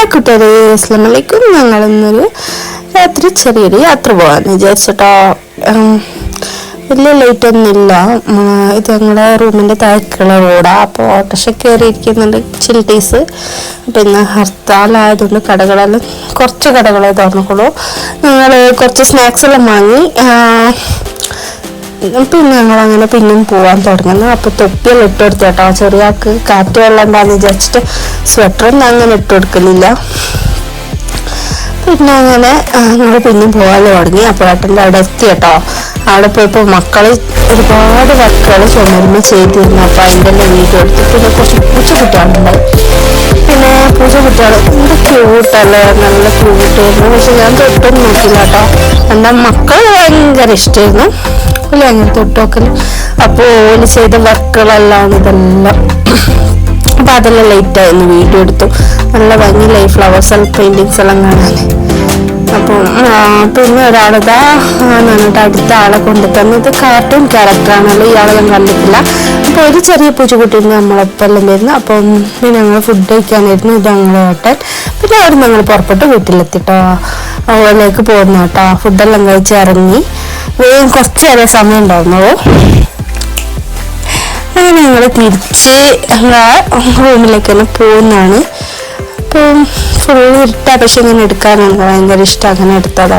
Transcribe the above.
Hi കൂട്ടുകാരെ അസ്ലാം ഞങ്ങൾ ഇന്നൊരു രാത്രി ചെറിയൊരു യാത്ര പോകാമെന്ന് വിചാരിച്ചിട്ടോ. വലിയ ലൈറ്റ് ഒന്നുമില്ല. ഇത് ഞങ്ങളുടെ റൂമിന്റെ താഴേക്കുള്ള റോഡാണ് അപ്പോൾ ഓട്ടോറിക്ഷ കയറിയിരിക്കുന്നുണ്ട് ചിൽട്ടീസ് പിന്നെ ഹർത്താലായതുകൊണ്ട് കടകളെല്ലാം കുറച്ച് കടകളെ തുറന്നുള്ളൂ ഞങ്ങൾ കുറച്ച് സ്നാക്സ് എല്ലാം വാങ്ങി പിന്നെ ഞങ്ങൾ അങ്ങനെ പിന്നെയും പോവാൻ തുടങ്ങുന്നു. അപ്പൊ തൊപ്പിയെല്ലാം ഇട്ട് കൊടുത്തു കേട്ടോ ചെറിയ ആൾക്ക് കാറ്റ് വെള്ളം ഉണ്ടാന്ന് വിചാരിച്ചിട്ട് സ്വെറ്ററൊന്നും അങ്ങനെ ഇട്ട് കൊടുക്കുന്നില്ല പിന്നെ അങ്ങനെ ഞങ്ങൾ പിന്നെയും പോകാൻ തുടങ്ങി. അപ്പോഴേട്ടന്റെ അവിടെ എത്തി കേട്ടോ. അവിടെ പോയപ്പോൾ മക്കൾ ഒരുപാട് വർക്കുകൾ ചുമരുമ ചെയ്തിരുന്നു അപ്പൊ അതിന്റെ എല്ലാം വീഡിയോ എടുത്തു പിന്നെ കുറച്ച് പൂച്ച കുട്ടികളുണ്ടായി പിന്നെ പൂച്ച കുട്ടികൾ എന്ത് ക്യൂട്ടല്ലേ നല്ല ക്യൂട്ടായിരുന്നു പക്ഷെ ഞാൻ തൊട്ടൊന്നും നോക്കില്ല കേട്ടോ. എന്റെ മക്കൾ ഭയങ്കര ഇഷ്ടമായിരുന്നു അല്ല അങ്ങനെ തൊട്ടോക്കൽ അപ്പോൾ ഓൽ ചെയ്ത വർക്കുകളെല്ലാം ഇതെല്ലാം. അപ്പൊ അതെല്ലാം ലേറ്റ് ആയിരുന്നു വീഡിയോ എടുത്തു. നല്ല ഭംഗി ലൈഫ് ഫ്ലവേഴ്സ് ആൻഡ് പെയിന്റിങ്സ് എല്ലാം കാണാൻ അപ്പം ആ, പിന്നെ ഒരാളിതാ നന്നിട്ട് അടുത്ത ആളെ കൊണ്ടു തന്നത് കാർട്ടൂൺ ക്യാരക്ടറാണല്ലോ ഇയാളെല്ലാം കണ്ടിട്ടില്ല. അപ്പോൾ ഒരു ചെറിയ പൂച്ചക്കുട്ടീനെ നമ്മളൊപ്പം എല്ലാം വരുന്നു അപ്പം പിന്നെ ഞങ്ങൾ ഫുഡ് കഴിക്കാനായിരുന്നു ഇത് ഞങ്ങളുടെ ഹോട്ടൽ. പിന്നെ അവിടെ ഞങ്ങൾ പുറപ്പെട്ട് വീട്ടിലെത്തിട്ടോ. അവളിലേക്ക് പോകുന്നു കേട്ടോ. ഫുഡെല്ലാം കഴിച്ച് ഇറങ്ങി. വേഗം കുറച്ച് നേരം സമയം ഉണ്ടായിരുന്നുള്ളൂ അങ്ങനെ ഞങ്ങൾ തിരിച്ച് റൂമിലേക്ക് തന്നെ പോകുന്നതാണ്. അപ്പം ഫുൾ ഇരുട്ടാ പക്ഷെ ഇങ്ങനെ എടുക്കാനാണ് ഭയങ്കര ഇഷ്ടം. അങ്ങനെ എടുത്തതാണ്